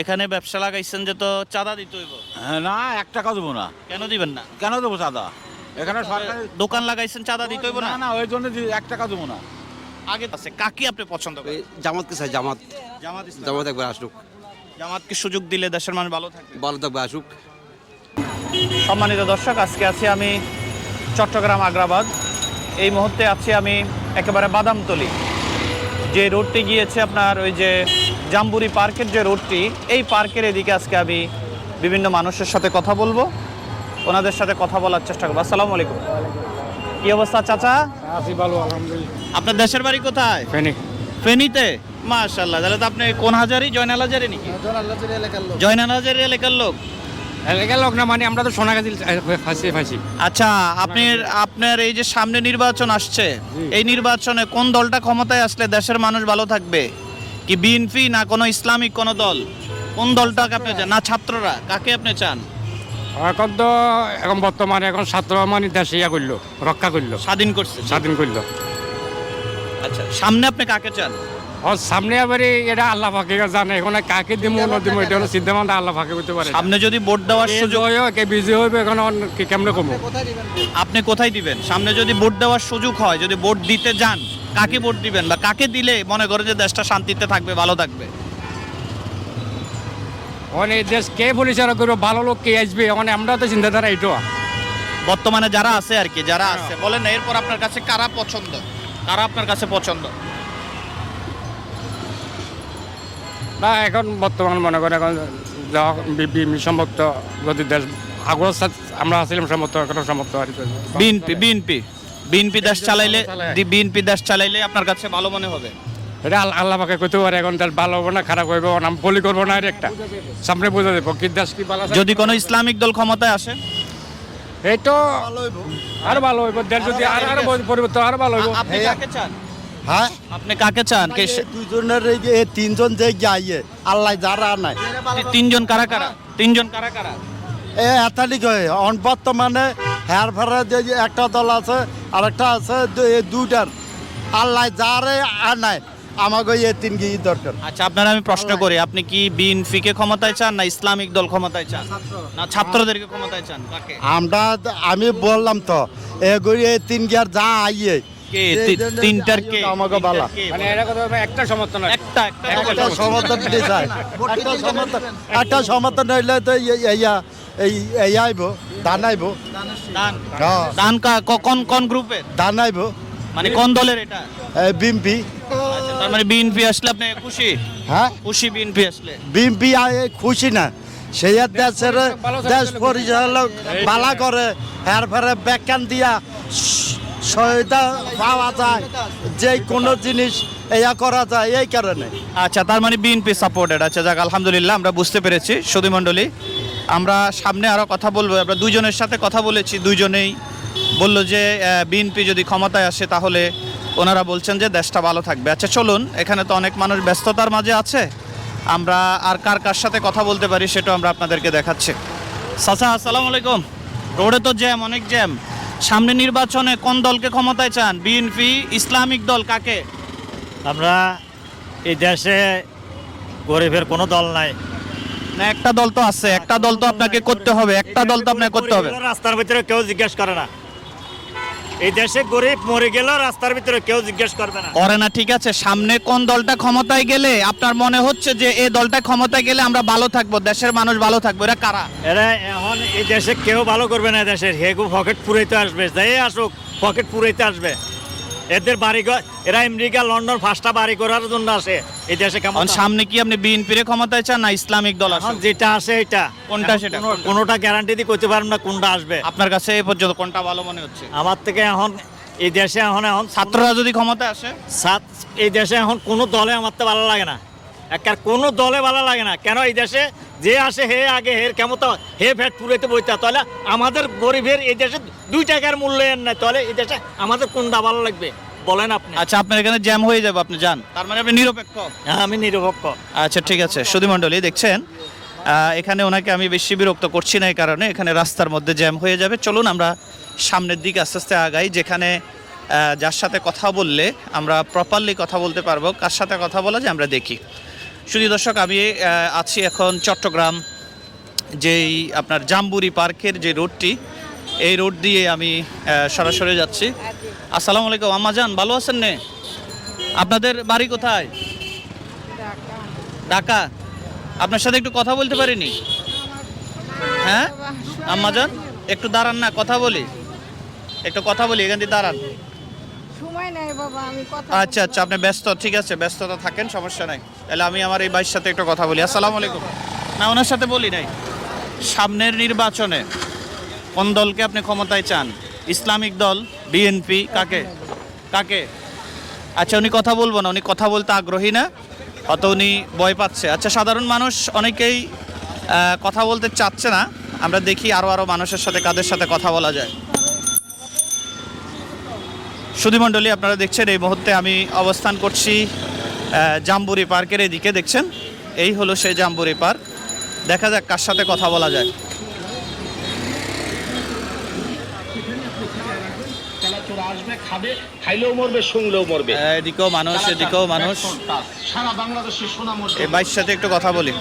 এখানে ব্যবসা লাগাইছেন যে তো চাঁদা দিতে হইব। হ্যাঁ, না এক টাকা দেবো না। কেন দিবেন না? কেন দেবো চাঁদা? এখানে সরকারি দোকান লাগাইছেন চাঁদা দিতে হইব না? না না ওই জন্য এক টাকা দেবো না। আগে আছে কাকি আপনি পছন্দ করেন? জামাতকে চাই জামাত। জামাত জামাত একবার আসুক। জামাতকে সুযোগ দিলে দেশের মানুষ ভালো থাকবে। ভালো থাকবে আসুক। সম্মানিত দর্শক আজকে আছি আমি চট্টগ্রাম আগ্রাবাদ। এই মুহূর্তে আছি আমি একেবারে বাদামতলি। যে রোডটি গিয়েছে আপনার ওই যে জাম্বুরি পার্কের যে রোডটি এই পার্কের এদিকে আজকে আমি বিভিন্ন মানুষের সাথে কথা বলব। ওনাদের সাথে কথা বলার চেষ্টা করব। আসসালামু আলাইকুম। কি অবস্থা চাচা? আছি ভালো আলহামদুলিল্লাহ। আপনার দেশের বাড়ি কোথায়? ফেনি। ফেনীতে? মাশাল্লাহ তাহলে তো আপনি কোন হাজারি জয়নাল হাজারি নাকি? জয়নাল হাজারি এলাকার লোক। এলাকার লোক। না মানে আমরা তো সোনাগাছি ফাঁসি ফাঁসি। আচ্ছা আপনি আপনার এই যে সামনে নির্বাচন আসছে এই নির্বাচনে কোন দলটা ক্ষমতায় আসলে দেশের মানুষ ভালো থাকবে? কি বিএনপি না কোনো ইসলামিক কোনো দল? কোন দলটাকে আপনি চান? না ছাত্ররা কাকে আপনি চান? এখন তো এখন বর্তমানে এখন ছাত্র মানে দেশ ইয়া করল রক্ষা করল। স্বাধীন করছে স্বাধীন করল। আচ্ছা সামনে আপনি কাকে চান? ও সামনে এবারে এটা আল্লাহ ফাঁকে জানে এখন কাকে দিব না দিব এটা হলো সিদ্ধা মানে আল্লাহ ফাঁকে করতে পারে। সামনে যদি ভোট দেওয়ার সুযোগ হোক, কে বিজয় হইবে এখন কেমনে কমো? আপনি কোথায় দিবেন? সামনে যদি ভোট দেওয়ার সুযোগ হয় যদি ভোট দিতে যান কাকে ভোট দিবেন বা কাকে দিলে মনে করে যে দেশটা শান্তিতে থাকবে ভালো থাকবে? এই দেশ কে পরিচালনা করবে ভালো লোক কে আসবে মানে আমরা তো চিন্তাধারা এইটা। বর্তমানে যারা আছে আর কি যারা আছে বলেন এরপর আপনার কাছে কারা পছন্দ? কারা আপনার কাছে পছন্দ? না এখন বর্তমান মনে করেন এখন যা বিএনপি সম্ভবত যদি দেশ আগ্রহ আমরা আসছিলাম সমর্থ এখন সমর্থ আর বিএনপি বিএনপি বিএনপি দেশ চালাইলে বিএনপি দেশ চালাইলে আপনার কাছে ভালো মনে হবে? এটা আল- আল্লাহ পাকে করতে পারে এখন দেশ ভালো হবে না খারাপ হবে না বলি করব না এর একটা। সামনে বোঝা দেবো কি দেশ কি ভালো যদি কোনো ইসলামিক দল ক্ষমতায় আসে? এই তো আর ভালো হইব দেশ যদি আর আর পরিবর্তন আর ভালো হইব। আপনি কাকে চান? হ্যাঁ? আপনি কাকে চান? কে দুজনের এই যে তিনজন যে যাইয়ে আল্লাহ যারা নাই। তিনজন কারা কারা? তিনজন কারা কারা? এ এতালিক হয়ে অন বর্তমানে হেয়ার ফেয়ার যে একটা দল আছে আরেকটা আছে দুইটার। আল্লাহ যারে আর নাই। আমাকে এই তিন গিয়ে দরকার। আচ্ছা আপনার আমি প্রশ্ন করি আপনি কি বিএনপি কে ক্ষমতায় চান না ইসলামিক দল ক্ষমতায় চান? না ছাত্রদেরকে ক্ষমতায় চান? আমরা আমি বললাম তো এগুলি এই তিন গিয়ার যা আইয়ে কে এই তি- জন্য তিনটার কে আমাকে বালা। মানে কথা একটা সমর্থন একটা একটা একটা সমর্থন দিতে চাই একটা সমর্থন একটা সমর্থন হইলে তো এই এই আইব ধান আইব। দান। হ্যাঁ। দান কোন কোন গ্রুপের? ধান আইব। মানে কোন দলের এটা? বিম্পি আচ্ছা, তার মানে বিএনপি আসলে আপনি খুশি? হ্যাঁ। খুশি বিএনপি আসলে? বিএমপি খুশি না। সেই দেশের দেশ পরিচালক বালা করে হের ফলে ব্যাখ্যান দিয়া সহায়তা পাওয়া যায় যে কোনো জিনিস এয়া করা যায় এই কারণে। আচ্ছা তার মানে বিএনপি সাপোর্টেড আচ্ছা যাক আলহামদুলিল্লাহ আমরা বুঝতে পেরেছি। সুধী মণ্ডলী আমরা সামনে আরও কথা বলব। আমরা দুজনের সাথে কথা বলেছি দুজনেই বলল যে বিএনপি যদি ক্ষমতায় আসে তাহলে ওনারা বলছেন যে দেশটা ভালো থাকবে। আচ্ছা চলুন এখানে তো অনেক মানুষ ব্যস্ততার মাঝে আছে। আমরা আর কার কার সাথে কথা বলতে পারি সেটাও আমরা আপনাদেরকে দেখাচ্ছি। সাসা আসসালামু আলাইকুম। রোডে তো জ্যাম অনেক জ্যাম। সামনে নির্বাচনে কোন দলকে ক্ষমতায় চান? বিএনপি ইসলামিক দল কাকে? আমরা এই দেশে গরিবের কোনো দল নাই। না একটা দল তো আছে। একটা দল তো আপনাকে করতে হবে। একটা দল তো আপনাকে করতে হবে। রাস্তার ভিতরে কেউ জিজ্ঞেস করে না। এই দেশে গরিব মরে গেল রাস্তার ভিতরে কেউ জিজ্ঞেস করবে না। করে না ঠিক আছে। সামনে কোন দলটা ক্ষমতায় গেলে আপনার মনে হচ্ছে যে এই দলটা ক্ষমতায় গেলে আমরা ভালো থাকব দেশের মানুষ ভালো থাকব এরা কারা? এরা এখন এই দেশে কেউ ভালো করবে না দেশের। হেগু পকেট পুরাইতে আসবে যাই আসুক পকেট পুরাইতে আসবে। এদের বাড়ি এরা আমেরিকা লন্ডন ফার্স্টটা বাড়ি করার জন্য আসে। এই দেশে কেমন সামনে কি আপনি বিএনপির ক্ষমতায় চান না ইসলামিক দল আসে যেটা আছে এটা। কোনটা সেটা? কোনো- কোনোটা গ্যারান্টি দিয়ে করতে পারেন না কোনটা আসবে। আপনার কাছে এই পর্যন্ত কোনটা ভালো মনে হচ্ছে? আমার থেকে এখন এই দেশে এখন এখন ছাত্ররা যদি ক্ষমতায় আসে? সাত এই দেশে এখন কোনো দলে আমার তো ভালো লাগে না। একার কোনো দলে ভালো লাগে না। কেন এই দেশে যে আসে হে আগে হের কেমন তো হে ফ্যাট পুরেতে বইতে তাহলে আমাদের গরিবের এই দেশে দুই টাকার মূল্যায়ন নাই। তাহলে এই দেশে আমাদের কোনটা ভালো লাগবে? বলেন আপনি। আচ্ছা আপনার এখানে জ্যাম হয়ে যাবে আপনি যান। তার মানে আপনি নিরপেক্ষ? হ্যাঁ, আমি নিরপেক্ষ। আচ্ছা ঠিক আছে। সুধী মণ্ডলী দেখছেন? এখানে ওনাকে আমি বেশি বিরক্ত করছি না এই কারণে। এখানে রাস্তার মধ্যে জ্যাম হয়ে যাবে। চলুন আমরা সামনের দিকে আস্তে আস্তে আগাই যেখানে যার সাথে কথা বললে আমরা প্রপারলি কথা বলতে পারব। কার সাথে কথা বলা যায় আমরা দেখি। শুধু দর্শক, আমি আছি এখন চট্টগ্রাম, যেই আপনার জাম্বুরি পার্কের যে রোডটি, এই রোড দিয়ে আমি সরাসরি যাচ্ছি। আসসালামু আলাইকুম। আম্মাজান ভালো আছেন নে? আপনাদের বাড়ি কোথায়? ঢাকা। আপনার সাথে একটু কথা বলতে পারিনি? হ্যাঁ? আম্মাজান একটু দাঁড়ান না, কথা বলি। একটু কথা বলি, এখান দিয়ে দাঁড়ান। আচ্ছা আচ্ছা আপনি ব্যস্ত, ঠিক আছে, ব্যস্ততা থাকেন, সমস্যা নাই। তাহলে আমি আমার এই ভাইয়ের সাথে একটু কথা বলি। আসসালামু আলাইকুম। না, ওনার সাথে বলি নাই। সামনের নির্বাচনে কোন দলকে আপনি ক্ষমতায় চান? ইসলামিক দল বিএনপি কাকে? কাকে? আচ্ছা উনি কথা বলব না, উনি কথা বলতে আগ্রহী না, অত উনি ভয় পাচ্ছে। আচ্ছা সাধারণ মানুষ অনেকেই কথা বলতে চাচ্ছে না। আমরা দেখি আরও আরও মানুষের সাথে কাদের সাথে কথা বলা যায়। সুধীমণ্ডলী আপনারা দেখছেন এই মুহূর্তে আমি অবস্থান করছি জাম্বুরি পার্কের এদিকে দেখছেন? এই হলো সেই জাম্বুরি পার্ক। দেখা যাক কার সাথে কথা বলা যায়। এদিকেও মানুষ এদিকেও মানুষ। সারা এই সাথে একটু কথা বলি।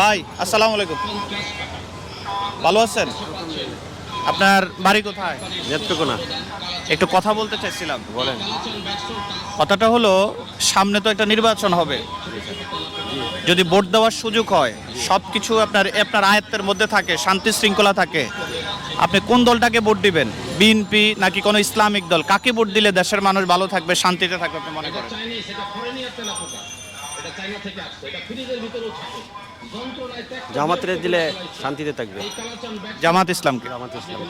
ভাই আসসালামু আলাইকুম। ভালো আছেন? আপনার বাড়ি কোথায়? নেত্রকোনা। একটু কথা বলতে চাইছিলাম। বলেন। কথাটা হলো সামনে তো একটা নির্বাচন হবে। যদি ভোট দেওয়ার সুযোগ হয় সব কিছু আপনার আপনার আয়ত্তের মধ্যে থাকে শান্তি শৃঙ্খলা থাকে আপনি কোন দলটাকে ভোট দিবেন? বিএনপি নাকি কোনো ইসলামিক দল? কাকে ভোট দিলে দেশের মানুষ ভালো থাকবে শান্তিতে থাকবে আপনি মনে করেন? জামাতরে দিলে শান্তিতে থাকবে। জামাত ইসলামকে। জামাত ইসলাম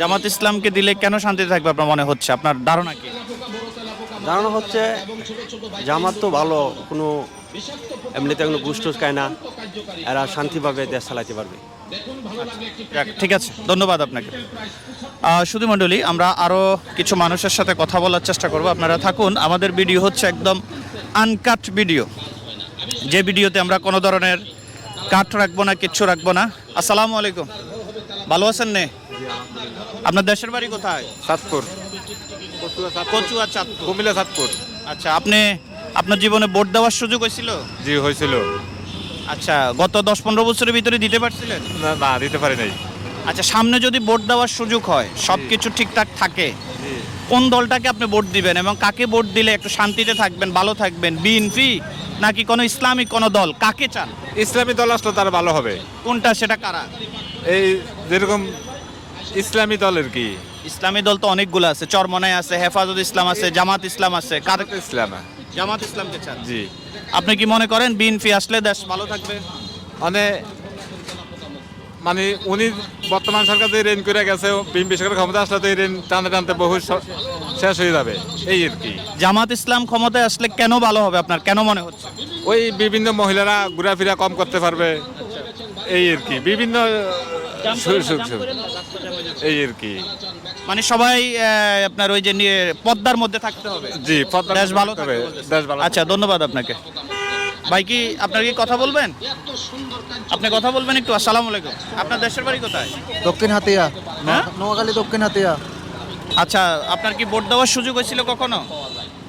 জামাত ইসলামকে দিলে কেন শান্তিতে থাকবে আপনার মনে হচ্ছে? আপনার ধারণা কি? জানানো হচ্ছে জামাত তো ভালো কোনো এমনিতে কোনো ঘুষ টুস খায় না। এরা শান্তিভাবে দেশ চালাতে পারবে। ঠিক আছে ধন্যবাদ আপনাকে। শুধু মণ্ডলী আমরা আরও কিছু মানুষের সাথে কথা বলার চেষ্টা করব। আপনারা থাকুন আমাদের ভিডিও হচ্ছে একদম আনকাট ভিডিও যে ভিডিওতে আমরা কোনো ধরনের কাট রাখব না কিচ্ছু রাখব না। আসসালামু আলাইকুম। ভালো আছেন নে? আপনার দেশের বাড়ি কোথায়? সাতপুর। কচুয়া চাঁদপুর কুমিল্লা সাতপুর। আচ্ছা আপনি আপনার জীবনে ভোট দেওয়ার সুযোগ হয়েছিল? জি হয়েছিল। আচ্ছা গত দশ পনেরো বছরের ভিতরে দিতে পারছিলেন? না না দিতে পারি নাই। আচ্ছা সামনে যদি ভোট দেওয়ার সুযোগ হয় সব কিছু ঠিকঠাক থাকে কোন দলটাকে আপনি ভোট দিবেন এবং কাকে ভোট দিলে একটু শান্তিতে থাকবেন ভালো থাকবেন বিএনপি নাকি কোনো ইসলামিক কোনো দল? কাকে চান? ইসলামী দল আসলে তার ভালো হবে। কোনটা সেটা কারা? এই যেরকম ইসলামী দলের কি? ইসলামী দল তো অনেকগুলো আছে চরমনায় আছে হেফাজত ইসলাম আছে জামাত ইসলাম আছে কার ইসলাম। জামাত ইসলামকে চান। জি। আপনি কি মনে করেন বিএনপি আসলে দেশ ভালো থাকবে? মানে মানে উনি বর্তমান সরকার যে ঋণ করে গেছে বিএনপি সরকার ক্ষমতা আসলে তো এই ঋণ টানতে টানতে বহু শেষ হয়ে যাবে। এই আর কি। জামাত ইসলাম ক্ষমতায় আসলে কেন ভালো হবে আপনার? কেন মনে হচ্ছে? ওই বিভিন্ন মহিলারা ঘোরাফেরা কম করতে পারবে এই আর কি। বিভিন্ন এই আর কি। মানে সবাই আপনার ওই যে নিয়ে পদ্মার মধ্যে থাকতে হবে। জি পদ্মা দেশ ভালো থাকবে দেশ ভালো আচ্ছা ধন্যবাদ আপনাকে। ভাই কি আপনার কি কথা বলবেন? আপনি কথা বলবেন একটু আসসালামু আলাইকুম। আপনার দেশের বাড়ি কোথায়? দক্ষিণ হাতিয়া। হ্যাঁ? নোয়াখালী দক্ষিণ হাতিয়া। আচ্ছা আপনার কি ভোট দেওয়ার সুযোগ হয়েছিল কখনো?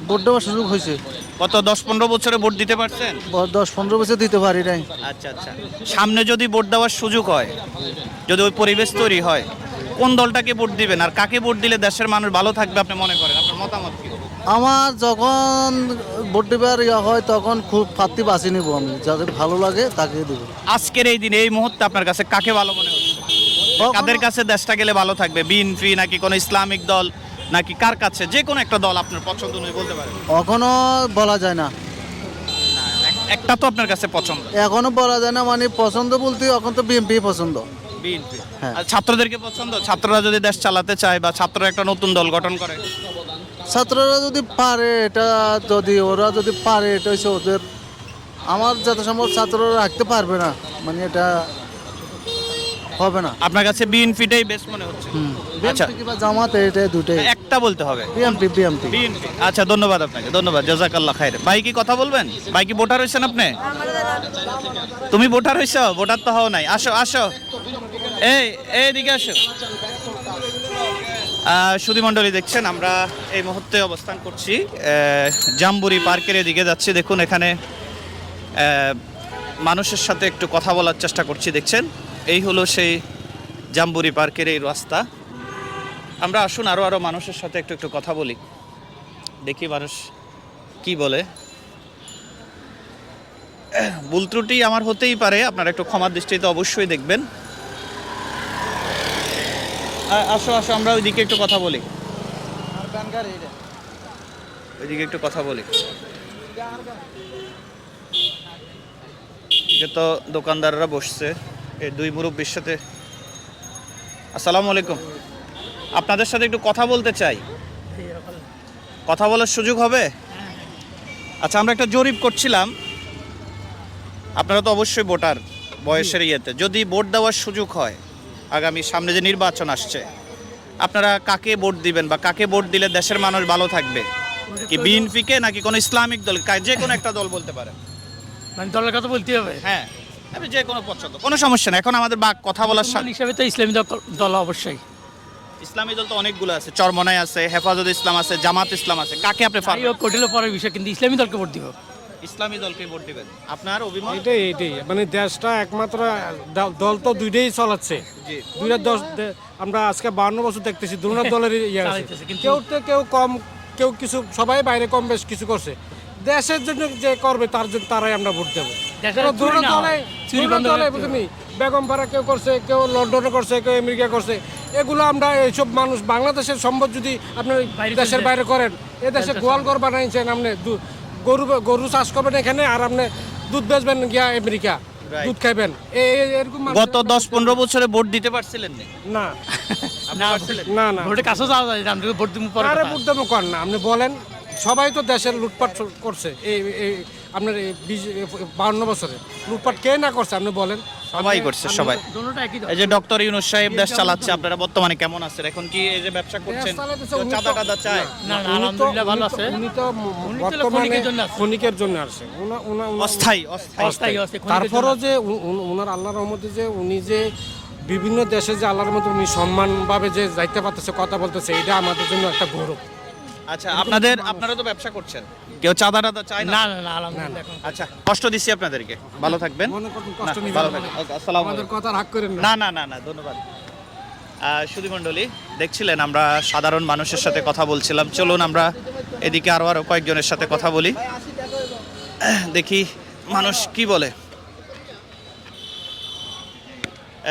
ভোট দেওয়ার সুযোগ হয়েছে। কত দশ পনেরো বছরে ভোট দিতে পারছেন? দশ পনেরো বছর দিতে পারি নাই। আচ্ছা আচ্ছা। সামনে যদি ভোট দেওয়ার সুযোগ হয় যদি ওই পরিবেশ তৈরি হয় কোন দলটাকে ভোট দিবেন আর কাকে ভোট দিলে দেশের মানুষ ভালো থাকবে আপনি মনে করেন? আপনার মতামত কি? আমার যখন ভোট দেবার ইয়া হয় তখন খুব প্রার্থী বাছি নিব আমি। যাদের ভালো লাগে তাকে দেব। আজকের এই দিনে এই মুহূর্তে আপনার কাছে কাকে ভালো মনে হচ্ছে? কাদের কাছে দেশটা গেলে ভালো থাকবে? বিএনপি নাকি কোনো ইসলামিক দল? নাকি কার কাছে? যে কোনো একটা দল আপনার পছন্দ নয় বলতে পারেন। এখনও বলা যায় না। একটা তো আপনার কাছে পছন্দ। এখনও বলা যায় না মানে পছন্দ বলতে এখন তো বিএনপি পছন্দ। বিএনপি। হ্যাঁ। ছাত্রদেরকে পছন্দ? ছাত্ররা যদি দেশ চালাতে চায় বা ছাত্ররা একটা নতুন দল গঠন করে? ছাত্ররা যদি পারে এটা যদি ওরা যদি পারে এটা হচ্ছে ওদের আমার যত সম্ভব ছাত্ররা রাখতে পারবে না। মানে এটা হবে না। আপনার কাছে বিএনপিটাই বেস্ট মনে হচ্ছে? আচ্ছা। বিএনপি কিংবা জামাত এটা দুটাই একটা বলতে হবে? বিএমপি বিএমপি বিএনপি। আচ্ছা ধন্যবাদ আপনাকে ধন্যবাদ জাজাকাল্লাহ খাইর। ভাই কি কথা বলবেন? ভাই কি ভোটার হয়েছেন আপনি? তুমি ভোটার হয়েছ ভোটার তো হও নাই। আসো আসো। এই এই এদিকে আসো। সুধী মণ্ডলী দেখছেন, আমরা এই মুহূর্তে অবস্থান করছি জাম্বুরি পার্কের এদিকে যাচ্ছি। দেখুন, এখানে মানুষের সাথে একটু কথা বলার চেষ্টা করছি, দেখছেন? এই হলো সেই জাম্বুরি পার্কের এই রাস্তা। আমরা আসুন আরও আরও মানুষের সাথে একটু একটু কথা বলি। দেখি মানুষ কি বলে। ভুল ত্রুটি আমার হতেই পারে, আপনারা একটু ক্ষমার দৃষ্টিতে অবশ্যই দেখবেন। আসো আসো আমরা ওইদিকে একটু কথা বলি। ওইদিকে একটু কথা বলি। এদিকে তো দোকানদাররা বসছে এই দুই মুরব্বীর সাথে। আসসালামু আলাইকুম। আপনাদের সাথে একটু কথা বলতে চাই। কথা বলার সুযোগ হবে? আচ্ছা আমরা একটা জরিপ করছিলাম। আপনারা তো অবশ্যই ভোটার বয়সের ইয়েতে। যদি ভোট দেওয়ার সুযোগ হয় আগামী সামনে যে নির্বাচন আসছে আপনারা কাকে ভোট দিবেন বা কাকে ভোট দিলে দেশের মানুষ ভালো থাকবে? কি বিএনপিকে নাকি কোনো ইসলামিক দল যে কোনো একটা দল বলতে পারেন? মানে দলের কথা বলতে হবে? হ্যাঁ আপনি যে কোনো পছন্দ কোনো সমস্যা নেই। এখন আমাদের বা কথা বলার হিসাবে তো ইসলামী দল- দল অবশ্যই। ইসলামী দল তো অনেকগুলো আছে চরমনায় আছে হেফাজত ইসলাম আছে জামাত ইসলাম আছে। কাকে আপনি কঠিল পরের বিষয় কিন্তু ইসলামী দলকে ভোট দিব। ইসলামী দলকে ভোট দিবেন? আপনার অভিমত? এটাই এটাই। মানে দেশটা একমাত্র দল- তো দুইটাই চালাচ্ছে। জি। দুইটা দশ আমরা আজকে বান্ন বছর দেখতেছি দুটা দলের ইয়ে আছে। চালাইতেছে, কিন্তু- কেউ তো কেউ কম কেউ কিছু সবাই বাইরে কম বেশ কিছু করছে। দেশের জন্য যে করবে তার জন্য তারাই আমরা ভোট দেবো। দেশের দুটো দলে দুটো দলে বুঝলি? বেগম পাড়া কেউ করছে কেউ লন্ডনে করছে কেউ আমেরিকা করছে। এগুলো আমরা এইসব মানুষ বাংলাদেশের সম্পদ যদি বাইরে দেশের বাইরে করেন এ দেশে গোয়াল ঘর বানাইছেন আপনি গরু গরু চাষ করবেন এখানে আর আপনি দুধ বেচবেন গিয়া আমেরিকা. দুধ খাইবেন। এরকম গত দশ পনেরো বছরে ভোট দিতে পারছিলেন না? না। আপনি না না। ভোটের কাছে যাওয়া যায় ভোট দিব পরে আরে ভোট বুদ্ধম কর না। আপনি বলেন সবাই তো দেশের লুটপাট করছে। এই এই আপনার এই বাউন্ন বছরে। লুটপাট কে না করছে আপনি বলেন। সবাই করছে সবাই। এই যে ডক্টর ইউনুস সাহেব দেশ চালাচ্ছে আপনারা বর্তমানে কেমন আছেন? এখন কি এই যে ব্যবসা করছেন? চাঁদা টাদা চায়? না, না, আলহামদুলিল্লাহ ভালো আছে। উনি তো বর্তমানে ক্ষণিকের জন্য আছে। আসছে অস্থায়ী অস্থায়ী। অস্থায়ী আছে তারপরও যে উনার আল্লাহর রহমতে যে উনি যে বিভিন্ন দেশে যে আল্লাহর মতো উনি সম্মানভাবে যে যাইতে পারতেছে কথা বলতেছে এটা আমাদের জন্য একটা গৌরব। আচ্ছা আপনাদের আপনারা তো ব্যবসা করছেন। কেউ চাঁদা টাদা চায় না? না না আচ্ছা কষ্ট দিচ্ছি আপনাদেরকে। ভালো থাকবেন? না, ভালো থাকবেন। আমাদের কথা রাগ করেন না। না না না ধন্যবাদ। সুধী মণ্ডলী দেখছিলেন আমরা সাধারণ মানুষের সাথে কথা বলছিলাম। চলুন আমরা এদিকে আরও আরও কয়েকজনের সাথে কথা বলি। দেখি মানুষ কি বলে।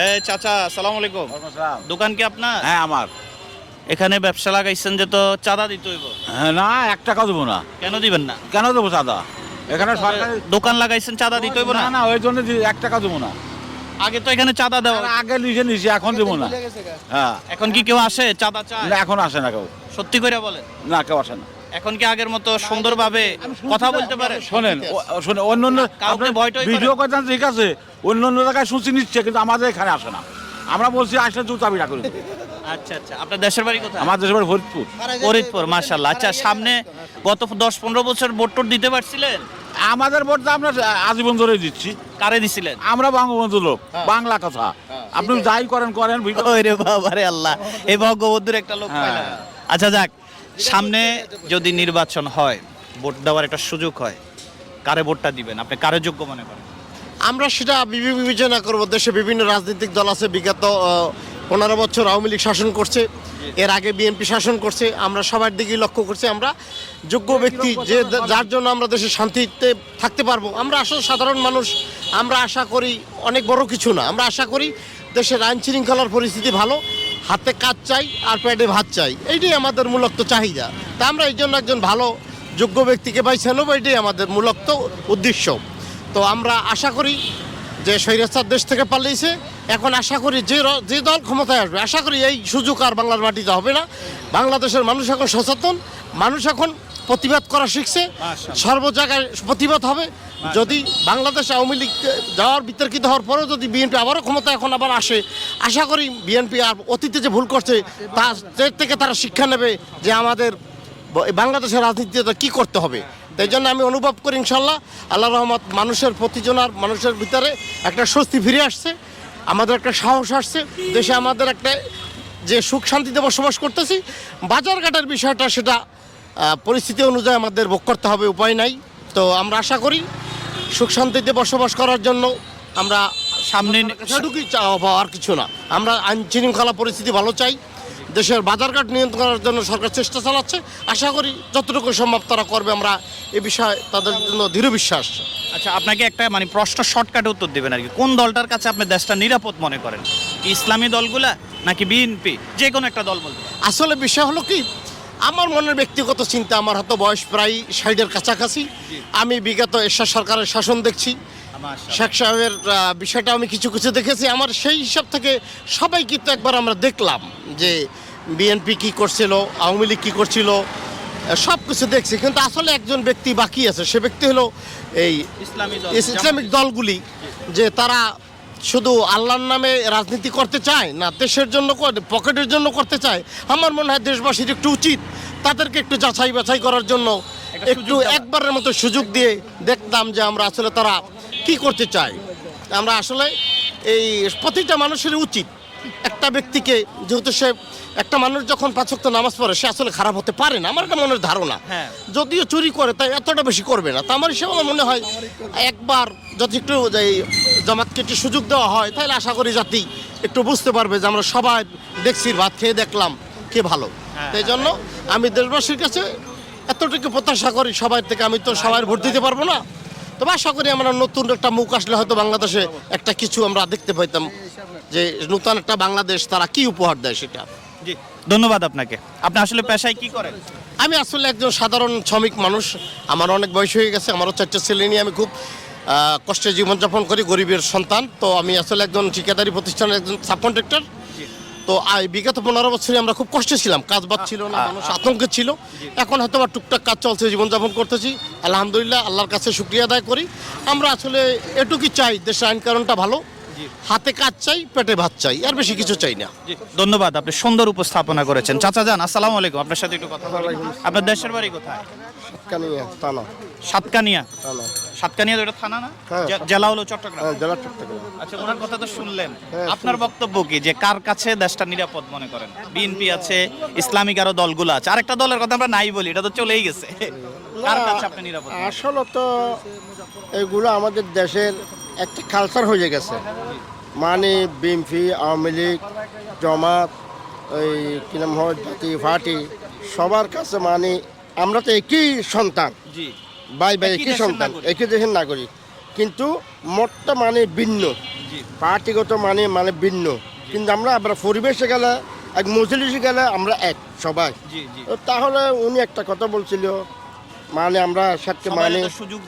এ চাচা আসসালামু আলাইকুম। দোকান কি আপনার? হ্যাঁ আমার। এখানে ব্যবসা লাগাইছেন যে তো চাঁদা দিতে হইব। হ্যাঁ, না এক টাকা দেবো না। কেন দিবেন না? কেন দেবো চাঁদা? এখানে সরকারি দোকান লাগাইছেন চাঁদা দিতে হইব না? না না ওই জন্য এক টাকা দেবো না। আগে তো এখানে চাঁদা দেওয়া আগে লিখে নিছি এখন দেবো না। হ্যাঁ। এখন কি কেউ আসে চাঁদা চায়? না, এখন আসে না কেউ। সত্যি করে বলেন। না কেউ আসে না। এখন কি আগের মতো সুন্দরভাবে কথা বলতে পারে? শোনেন শোনেন অন্য অন্য? ভিডিও করতেন ঠিক আছে। অন্য অন্য জায়গায় শুনছি নিচ্ছে কিন্তু আমাদের এখানে আসে না। আমরা বলছি আসলে জুতা বিড়া করে। আচ্ছা আচ্ছা। আপনার দেশের বাড়ি কোথায়? আমার দেশের বাড়ি ফরিদপুর। ফরিদপুর মাশাল্লাহ আচ্ছা সামনে গত দশ পনেরো বছর ভোট টোট দিতে পারছিলেন? আমাদের ভোট আমরা আজীবন ধরে দিচ্ছি। কারে দিছিলেন? আমরা বঙ্গবন্ধু লোক হ্যাঁ। বাংলা কথা। আপনি যাই করেন করেন ভিডিও ওরে বাবারে আল্লাহ এই ভগবদ্ধুর একটা লোক হ্যাঁ। আচ্ছা যাক সামনে যদি নির্বাচন হয় ভোট দেওয়ার একটা সুযোগ হয় কারে ভোটটা দিবেন? আপনি কারে যোগ্য মনে করেন? আমরা সেটা বিবেচনা করব। দেশে বিভিন্ন রাজনৈতিক দল আছে বিগত পনেরো বছর আওয়ামী লীগ শাসন করছে, এর আগে বিএনপি শাসন করছে, আমরা সবার দিকেই লক্ষ্য করছি, আমরা যোগ্য ব্যক্তি, যে যার জন্য আমরা দেশে শান্তিতে থাকতে পারব। আমরা আসলে সাধারণ মানুষ, আমরা আশা করি অনেক বড় কিছু না। আমরা আশা করি দেশের আইন শৃঙ্খলার পরিস্থিতি ভালো, হাতে কাজ চাই আর পেটে ভাত চাই। এইটাই আমাদের মূলত চাহিদা। তা আমরা এই জন্য একজন ভালো, যোগ্য ব্যক্তিকে পাইছে নেব এটাই আমাদের মূলত উদ্দেশ্য। তো আমরা আশা করি যে স্বৈরাচার দেশ থেকে পালিয়েছে এখন আশা করি যে যে দল ক্ষমতায় আসবে আশা করি এই সুযোগ আর বাংলার মাটিতে হবে না। বাংলাদেশের মানুষ এখন সচেতন মানুষ এখন প্রতিবাদ করা শিখছে সর্ব জায়গায় প্রতিবাদ হবে। যদি বাংলাদেশ আওয়ামী লীগ যাওয়ার বিতর্কিত হওয়ার পরেও যদি বিএনপি আবারও ক্ষমতা এখন আবার আসে আশা করি বিএনপি আর অতীতে যে ভুল করছে তা থেকে তারা শিক্ষা নেবে যে আমাদের বাংলাদেশের রাজনীতিতে কি করতে হবে। তাই জন্য আমি অনুভব করি ইনশাল্লাহ আল্লাহ রহমত মানুষের প্রতিজনার মানুষের ভিতরে একটা স্বস্তি ফিরে আসছে আমাদের একটা সাহস আসছে দেশে আমাদের একটা যে সুখ শান্তিতে বসবাস করতেছি বাজারঘাটের বিষয়টা সেটা পরিস্থিতি অনুযায়ী আমাদের ভোগ করতে হবে উপায় নাই। তো আমরা আশা করি সুখ শান্তিতে বসবাস করার জন্য আমরা সামনে সেটুকুই চাওয়া আর কিছু না। আমরা আইন শৃঙ্খলা পরিস্থিতি ভালো চাই। দেশের বাজারঘাট নিয়ন্ত্রণ করার জন্য সরকার চেষ্টা চালাচ্ছে। আশা করি যতটুকু সম্ভব তারা করবে আমরা এ বিষয়ে তাদের জন্য দৃঢ় বিশ্বাস। আচ্ছা আপনাকে একটা মানে প্রশ্ন শর্টকাটে উত্তর দেবেন আর কি। কোন দলটার কাছে আপনি দেশটা নিরাপদ মনে করেন? ইসলামী দলগুলা নাকি বিএনপি? যে কোনো একটা দল বলতে আসলে বিষয় হলো কি আমার মনের ব্যক্তিগত চিন্তা আমার হয়তো বয়স প্রায় ষাটের কাছাকাছি। আমি বিগত এরশাদ সরকারের শাসন দেখছি। শেখ সাহেবের বিষয়টা আমি কিছু কিছু দেখেছি। আমার সেই হিসাব থেকে সবাই কিন্তু একবার আমরা দেখলাম যে বিএনপি কি করছিল আওয়ামী লীগ কী করছিল সব কিছু দেখছি। কিন্তু আসলে একজন ব্যক্তি বাকি আছে সে ব্যক্তি হলো এই ইসলামিক দলগুলি যে তারা শুধু আল্লাহর নামে রাজনীতি করতে চায় না দেশের জন্য পকেটের জন্য করতে চায়। আমার মনে হয় দেশবাসীর একটু উচিত তাদেরকে একটু যাচাই বাছাই করার জন্য একটু একবারের মতো সুযোগ দিয়ে দেখতাম যে আমরা আসলে তারা কি করতে চাই আমরা আসলে এই প্রতিটা মানুষের উচিত। একটা ব্যক্তিকে যেহেতু সে একটা মানুষ যখন পাঁচক্ত নামাজ পড়ে সে আসলে খারাপ হতে পারে না। আমার একটা মনের ধারণা। হ্যাঁ। যদিও চুরি করে তাই এতটা বেশি করবে না। তা আমার হিসেবে আমার মনে হয় একবার যদি একটু জামাতকে একটু সুযোগ দেওয়া হয় তাহলে আশা করি জাতি একটু বুঝতে পারবে যে আমরা সবাই দেখছি ভাত খেয়ে দেখলাম কে ভালো। এই জন্য আমি দেশবাসীর কাছে এতটুকু প্রত্যাশা করি সবার থেকে আমি তো সবাই ভোট দিতে পারব না। তবে আশা করি আমরা নতুন একটা মুখ আসলে হয়তো বাংলাদেশে একটা কিছু আমরা দেখতে পাইতাম যে নতুন একটা বাংলাদেশ তারা কি উপহার দেয় সেটা। জি ধন্যবাদ আপনাকে। আপনি আসলে পেশায় কি করেন? আমি আসলে একজন সাধারণ শ্রমিক মানুষ। আমার অনেক বয়স হয়ে গেছে আমারও চারটে ছেলে নিয়ে আমি খুব কষ্টে জীবনযাপন করি গরিবের সন্তান। তো আমি আসলে একজন ঠিকাদারি প্রতিষ্ঠানের একজন সাব কন্ট্রাক্টর তো আই বিগত পনেরো বছরে আমরা খুব কষ্টে ছিলাম। কাজ বাজ ছিল না মানুষ আতঙ্কে ছিল। এখন হয়তো বা টুকটাক কাজ চলছে জীবনযাপন করতেছি। আলহামদুলিল্লাহ আল্লাহর কাছে শুক্রিয়া আদায় করি। আমরা আসলে এটুকুই চাই দেশের আইন কারণটা ভালো। হাতে কাজ চাই পেটে ভাত চাই আর বেশি কিছু চাই না। ধন্যবাদ আপনি সুন্দর উপস্থাপনা করেছেন। চাচা যান আসসালামু আলাইকুম আপনার সাথে একটু কথা বলি আপনার দেশের বাড়ি কোথায়? সাতকানিয়া তানা সাতকানিয়া তো থানা না? হ্যাঁ। জেলা হলো চট্টগ্রাম। জেলা চট্টগ্রাম। আচ্ছা ওনার কথা তো শুনলেন। আপনার বক্তব্য কি? যে কার কাছে দেশটা নিরাপদ মনে করেন? বিএনপি আছে ইসলামিক আরও দলগুলো আছে। আরেকটা দলের কথা আমরা নাই বলি এটা তো চলেই গেছে। কার কাছে আপনি নিরাপদ আসলে তো এগুলো আমাদের দেশের একটা কালচার হয়ে গেছে। মানে বিএমপি আওয়ামী লীগ জমাত ওই কি নাম হয় জাতীয় পার্টি সবার কাছে মানে আমরা তো একই সন্তান। জি। ভাই ভাই একই সন্তান। একই দেশের নাগরিক। কিন্তু মোটটা মানে ভিন্ন। পার্টিগত মানে মানে ভিন্ন। কিন্তু আমরা আবার পরিবেশে গেলে এক মজলিসে গেলে আমরা এক সবাই। তাহলে উনি একটা কথা বলছিল মানে আমরা সাথে মানে সুযোগ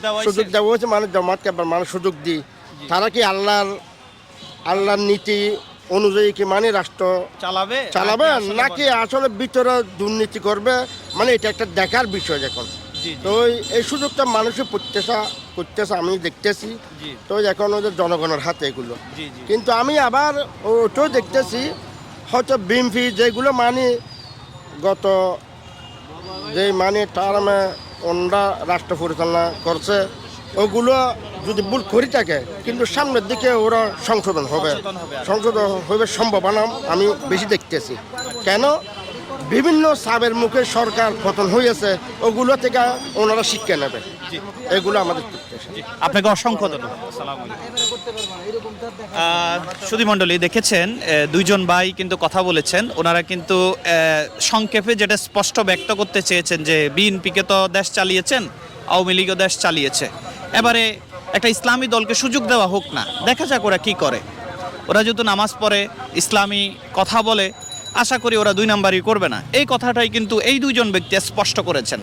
দেওয়া হয়েছে। মানে জমাতকে আবার মানে সুযোগ দিই। তারা কি আল্লাহর আল্লাহর নীতি অনুযায়ী কি মানে রাষ্ট্র চালাবে? চালাবে? নাকি আসলে ভিতরে দুর্নীতি করবে? মানে এটা একটা দেখার বিষয় এখন। তো এই- সুযোগটা মানুষের প্রত্যাশা করতেছে আমি দেখতেছি। তো এখন ওদের জনগণের হাতে এগুলো। কিন্তু আমি আবার ওটাও দেখতেছি হয়তো বিএমপি যেগুলো মানে গত যে মানে টার্মে ওনরা রাষ্ট্র পরিচালনা করছে ওগুলো যদি ভুল করে থাকে কিন্তু সামনের দিকে ওরা সংশোধন হবে। সংশোধন হবে। সংশোধন হবে সম্ভাবনা আমি বেশি দেখতেছি। কেন? বিভিন্ন সাবের মুখে সরকার পতন হয়েছে ওগুলো থেকে ওনারা শিক্ষা নেবে। এগুলো আমাদের আপনাকে অসংখ্য সুধী মণ্ডলী দেখেছেন দুইজন ভাই কিন্তু কথা বলেছেন। ওনারা কিন্তু সংক্ষেপে যেটা স্পষ্ট ব্যক্ত করতে চেয়েছেন যে বিএনপিকে তো দেশ চালিয়েছেন আওয়ামী লীগও দেশ চালিয়েছে। এবারে একটা ইসলামী দলকে সুযোগ দেওয়া হোক না দেখা যাক ওরা কি করে। ওরা যেহেতু নামাজ পড়ে ইসলামী কথা বলে আশা করি ওরা দুই নাম্বারই করবে না। এই কথাটাই কিন্তু এই দুইজন ব্যক্তি স্পষ্ট করেছেন।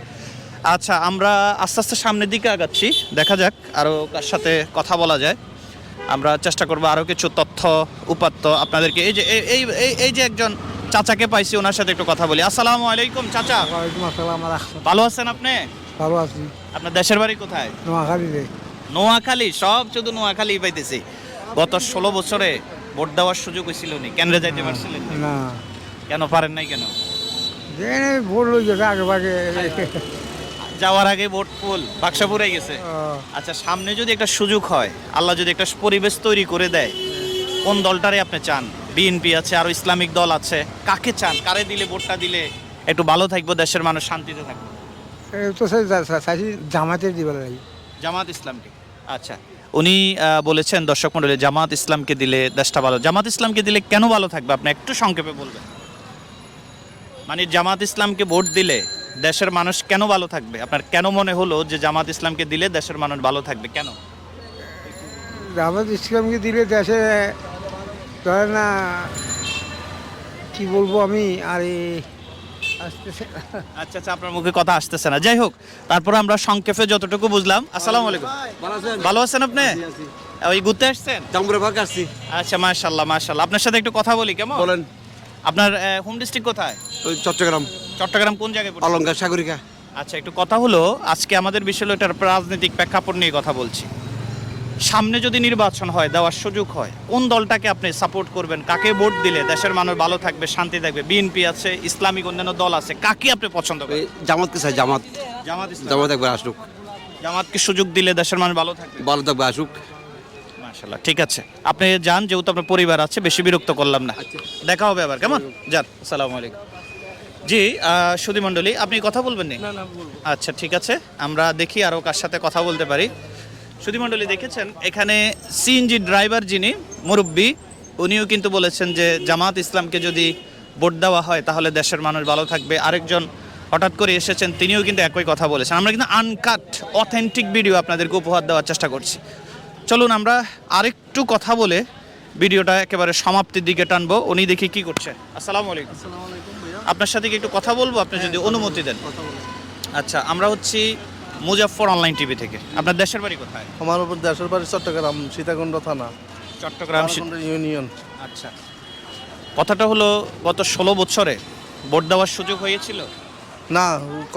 আচ্ছা আমরা আস্তে আস্তে সামনের দিকে আগাচ্ছি। দেখা যাক আরও কার সাথে কথা বলা যায়। আমরা চেষ্টা করব আরও কিছু তথ্য উপাত্ত আপনাদেরকে। এই যে এই- এই যে একজন চাচাকে পাইছি ওনার সাথে একটু কথা বলি। আসসালামু আলাইকুম চাচা। ভালো আছেন আপনি? ভালো আছি। আপনার দেশের বাড়ি কোথায়? নোয়াখালীতে নোয়াখালী সব শুধু নোয়াখালী পাইতেছি। গত ষোলো বছরে ভোট দেওয়ার সুযোগ হয়েছিল নি। কেন্দ্রে যাইতে পারছিলেন না? কেন পারেন নাই কেন? আগে ভাগে। যাওয়ার আগে ভোট ফুল বাক্সা পুরাই গেছে আচ্ছা সামনে যদি একটা সুযোগ হয় আল্লাহ যদি একটা পরিবেশ তৈরি করে দেয় কোন দলটারে আপনি চান? বিএনপি আছে আরও ইসলামিক দল আছে। কাকে চান? কারে দিলে ভোটটা দিলে একটু ভালো থাকব দেশের মানুষ শান্তিতে থাকবে? তো দিবে জামাত ইসলামকে। আচ্ছা উনি বলেছেন দর্শক মন্ডলী জামাত ইসলামকে দিলে দেশটা ভালো। জামাত ইসলামকে দিলে কেন ভালো থাকবে? আপনি একটু সংক্ষেপে বলবেন। মানে জামাত ইসলামকে ভোট দিলে দেশের মানুষ কেন ভালো থাকবে? আপনার কেন মনে হলো যে জামাত ইসলামকে দিলে দেশের মানুষ ভালো থাকবে? কেন? জামাত ইসলামকে দিলে দেশে ধরে না কি বলব আমি? আরে আসতেছে আচ্ছা আচ্ছা আপনার মুখে কথা আসতেছে না। যাই হোক তারপর আমরা সংক্ষেপে যতটুকু বুঝলাম। আসসালামু আলাইকুম। ভালো আছেন? আপনি? ওই ঘুরতে আসছেন? জামগুড়ে ভাগ আসছি। আচ্ছা মাশাল্লাহ মাশাল্লাহ আপনার সাথে একটু কথা বলি কেমন? বলেন। আপনার হোম ডিস্ট্রিক্ট কোথায়? ওই চট্টগ্রাম। চট্টগ্রাম কোন জায়গায় অলঙ্কার সাগরিকা। আচ্ছা একটু কথা হলো আজকে আমাদের বিষয় হলো এটার রাজনৈতিক প্রেক্ষাপট নিয়ে কথা বলছি। সামনে যদি নির্বাচন হয় দেওয়ার সুযোগ হয় কোন দলটাকে আপনি সাপোর্ট করবেন? কাকে ভোট দিলে দেশের মানুষ ভালো থাকবে শান্তি থাকবে? বিএনপি আছে ইসলামিক অন্যান্য দল আছে কাকে আপনি পছন্দ করেন? জামাতকে চাই জামাত। জামাত জামাত একবার আসুক। জামাতকে সুযোগ দিলে দেশের মানুষ ভালো থাকবে? ভালো থাকবে আসুক। মাশাল্লাহ ঠিক আছে। আপনি যান যেহেতু আপনার পরিবার আছে বেশি বিরক্ত করলাম না। দেখা হবে আবার কেমন? যান আসসালামু আলাইকুম। জি সুধী মণ্ডলী আপনি কথা বলবেন নি? আচ্ছা ঠিক আছে। আমরা দেখি আরও কার সাথে কথা বলতে পারি। সুধী মণ্ডলী দেখেছেন? এখানে সিএনজি ড্রাইভার যিনি মুরব্বী উনিও কিন্তু বলেছেন যে জামাত ইসলামকে যদি ভোট দেওয়া হয় তাহলে দেশের মানুষ ভালো থাকবে। আরেকজন হঠাৎ করে এসেছেন তিনিও কিন্তু একই কথা বলেছেন। আমরা কিন্তু আনকাট অথেন্টিক ভিডিও আপনাদেরকে উপহার দেওয়ার চেষ্টা করছি। চলুন আমরা আরেকটু কথা বলে ভিডিওটা একেবারে সমাপ্তির দিকে টানবো। উনি দেখি কি করছে। আসসালামু আলাইকুম। আপনার সাথে কি একটু কথা বলব? আপনি যদি অনুমতি দেন। আচ্ছা আমরা হচ্ছি মুজাফফর অনলাইন টিভি থেকে। আপনার দেশের বাড়ি কোথায়? আমার উপর দেশের বাড়ি চট্টগ্রাম সীতাকুণ্ড থানা। চট্টগ্রাম ইউনিয়ন। আচ্ছা। কথাটা হলো গত ষোলো বছরে ভোট দেওয়ার সুযোগ হয়েছিল? না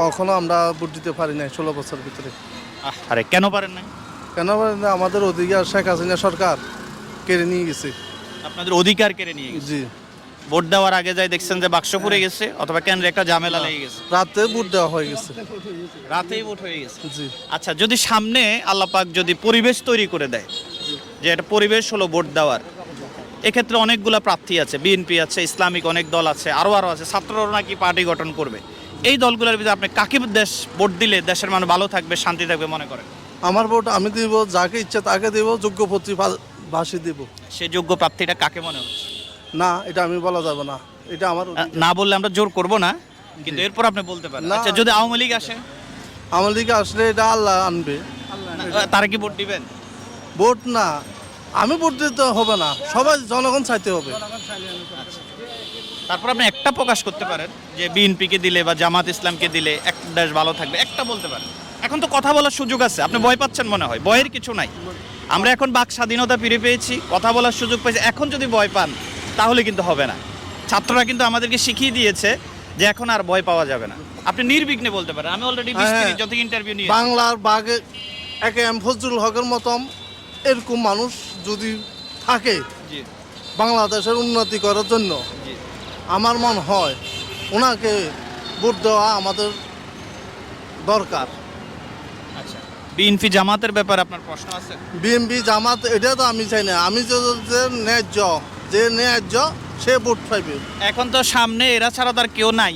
কখনো আমরা ভোট দিতে পারি নাই ষোলো বছর ভিতরে। আরে কেন পারেন নাই? কেন আমাদের অধিকার শেখ হাসিনা সরকার কেড়ে নিয়ে গেছে। আপনাদের অধিকার কেড়ে নিয়ে গেছে? জি। ভোট দেওয়ার আগে যাই দেখছেন যে বাক্স পুড়ে গেছে অথবা কেন্দ্রে একটা ঝামেলা লেগে গেছে। রাতে ভোট দেওয়া হয়ে গেছে। রাতেই ভোট হয়ে গেছে? জি। আচ্ছা যদি সামনে আল্লাপাক যদি পরিবেশ তৈরি করে দেয় যে একটা পরিবেশ হলো ভোট দেওয়ার এক্ষেত্রে অনেকগুলা প্রার্থী আছে বিএনপি আছে ইসলামিক অনেক দল আছে আরও আরও আছে ছাত্ররা নাকি পার্টি গঠন করবে। এই দলগুলোর ভিতরে আপনি কাকে দেশ ভোট দিলে দেশের মানুষ ভালো থাকবে শান্তি থাকবে মনে করেন? আমার ভোট আমি দিব যাকে ইচ্ছা তাকে দিব যোগ্য ভাষী দিব। সে যোগ্য প্রার্থীটা কাকে মনে হচ্ছে? না এটা আমি বলা যাবে না। এটা আমার না বললে আমরা জোর করব না কিন্তু এরপর আপনি বলতে পারেন। না। আচ্ছা যদি আওয়ামী লীগ আসে? আমার দিকে আসলে এটা আল্লাহ আনবে। তারা কি ভোট দিবেন? ভোট না। আমি ভোট দিতে হবে না। সবাই জনগণ চাইতে হবে। তারপর আপনি একটা প্রকাশ করতে পারেন যে বিএনপিকে দিলে বা জামাত ইসলামকে দিলে এক দেশ ভালো থাকবে। একটা বলতে পারেন। এখন তো কথা বলার সুযোগ আছে। আপনি ভয় পাচ্ছেন মনে হয়। ভয়ের কিছু নাই। আমরা এখন বাক স্বাধীনতা ফিরে পেয়েছি কথা বলার সুযোগ পেয়েছি। এখন যদি ভয় পান তাহলে কিন্তু হবে না। ছাত্ররা কিন্তু আমাদেরকে শিখিয়ে দিয়েছে যে এখন আর ভয় পাওয়া যাবে না। আপনি নির্বিঘ্নে বলতে পারেন। আমি অলরেডি। যত ইন্টারভিউ নিয়ে বাংলার বাঘে একে এম ফজলুল হকের মতন এরকম মানুষ যদি থাকে বাংলাদেশের উন্নতি করার জন্য আমার মন হয় ওনাকে ভোট দেওয়া আমাদের দরকার। আচ্ছা বিএনপি জামাতের ব্যাপারে আপনার প্রশ্ন আছে? বিএমপি জামাত এটা তো আমি চাই না। আমি যে যে ন্যায্য যে ন্যায্য সে ভোট পাইবে। এখন তো সামনে এরা ছাড়া তো আর কেউ নাই।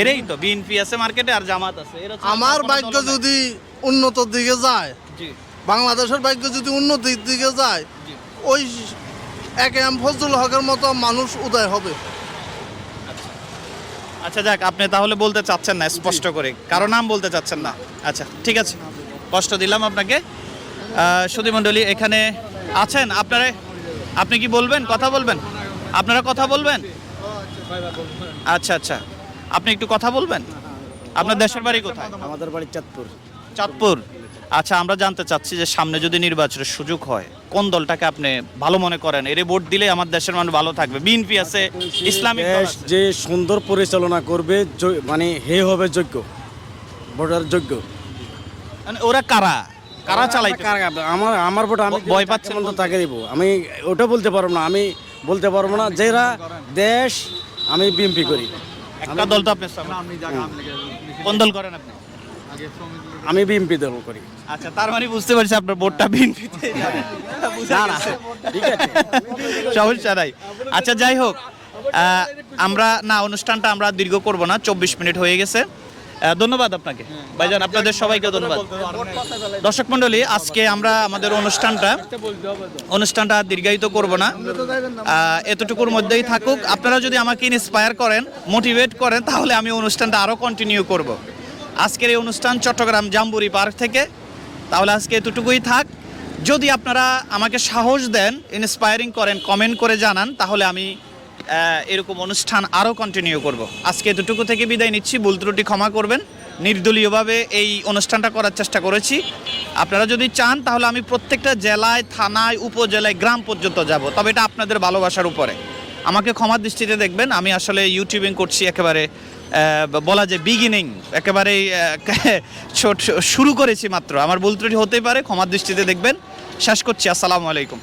এরাই তো বিএনপি আছে মার্কেটে আর জামাত আছে। আমার ভাগ্য যদি উন্নতর দিকে যায় বাংলাদেশের ভাগ্য যদি উন্নতির দিকে যায় ওই একে এম ফজলুল হকের মতো মানুষ উদয় হবে। আচ্ছা যাক আপনি তাহলে বলতে চাচ্ছেন না স্পষ্ট করে। কারও নাম বলতে চাচ্ছেন না? আচ্ছা ঠিক আছে। কষ্ট দিলাম আপনাকে। সুধী মণ্ডলী এখানে আছেন? আপনারা আপনি কি বলবেন? কথা বলবেন? আপনারা কথা বলবেন? আচ্ছা আচ্ছা। আপনি একটু কথা বলবেন? আপনার দেশের বাড়ি কোথায়? আমাদের বাড়ি চাঁদপুর। চাঁদপুর। আচ্ছা আমরা জানতে চাচ্ছি যে সামনে যদি নির্বাচনের সুযোগ হয় কোন দলটাকে আপনি ভালো মনে করেন? এর ভোট দিলে আমার দেশের মানুষ ভালো থাকবে। বিএনপি আছে ইসলামিক দেশ যে সুন্দর পরিচালনা করবে মানে হে হবে যোগ্য ভোটার যোগ্য। মানে ওরা কারা? কারা চালাইতে আমার আমার ভোট আমি ভয় পাচ্ছি মতো তাকে দিব। আমি ওটা বলতে পারব না আমি বলতে পারব না যারা দেশ আমি বিএমপি করি। একটা দল তো আপনি কোন দল করেন আপনি? আমি বিএমপি দল করি। আচ্ছা তার মানে বুঝতে পারছি আপনার ভোটটা বিএনপিতে না না ঠিক আছে। সমস্যা নাই। আচ্ছা যাই হোক আমরা না অনুষ্ঠানটা আমরা দীর্ঘ করব না চব্বিশ মিনিট হয়ে গেছে। ধন্যবাদ আপনাকে। ভাইজান আপনাদের সবাইকে ধন্যবাদ। দর্শক মণ্ডলী আজকে আমরা আমাদের অনুষ্ঠানটা অনুষ্ঠানটা দীর্ঘায়িত করব না। এতটুকুর মধ্যেই থাকুক। আপনারা যদি আমাকে ইন্সপায়ার করেন মোটিভেট করেন তাহলে আমি অনুষ্ঠানটা আরও কন্টিনিউ করব। আজকের এই অনুষ্ঠান চট্টগ্রাম জাম্বুরি পার্ক থেকে। তাহলে আজকে এতটুকুই থাক। যদি আপনারা আমাকে সাহস দেন ইন্সপায়ারিং করেন কমেন্ট করে জানান, তাহলে আমি এরকম অনুষ্ঠান আরও কন্টিনিউ করব। আজকে এতটুকু থেকে বিদায় নিচ্ছি। ভুল ত্রুটি ক্ষমা করবেন। নির্দলীয়ভাবে এই অনুষ্ঠানটা করার চেষ্টা করেছি। আপনারা যদি চান, তাহলে আমি প্রত্যেকটা জেলায়, থানায়, উপজেলায়, গ্রাম পর্যন্ত যাব। তবে এটা আপনাদের ভালোবাসার উপরে। আমাকে ক্ষমার দৃষ্টিতে দেখবেন। আমি আসলে ইউটিউবিং করছি একেবারে বলা যে বিগিনিং একেবারেই শুরু করেছি মাত্র। আমার ভুল ত্রুটি হতেই পারে, ক্ষমার দৃষ্টিতে দেখবেন। শেষ করছি, আসসালামু আলাইকুম।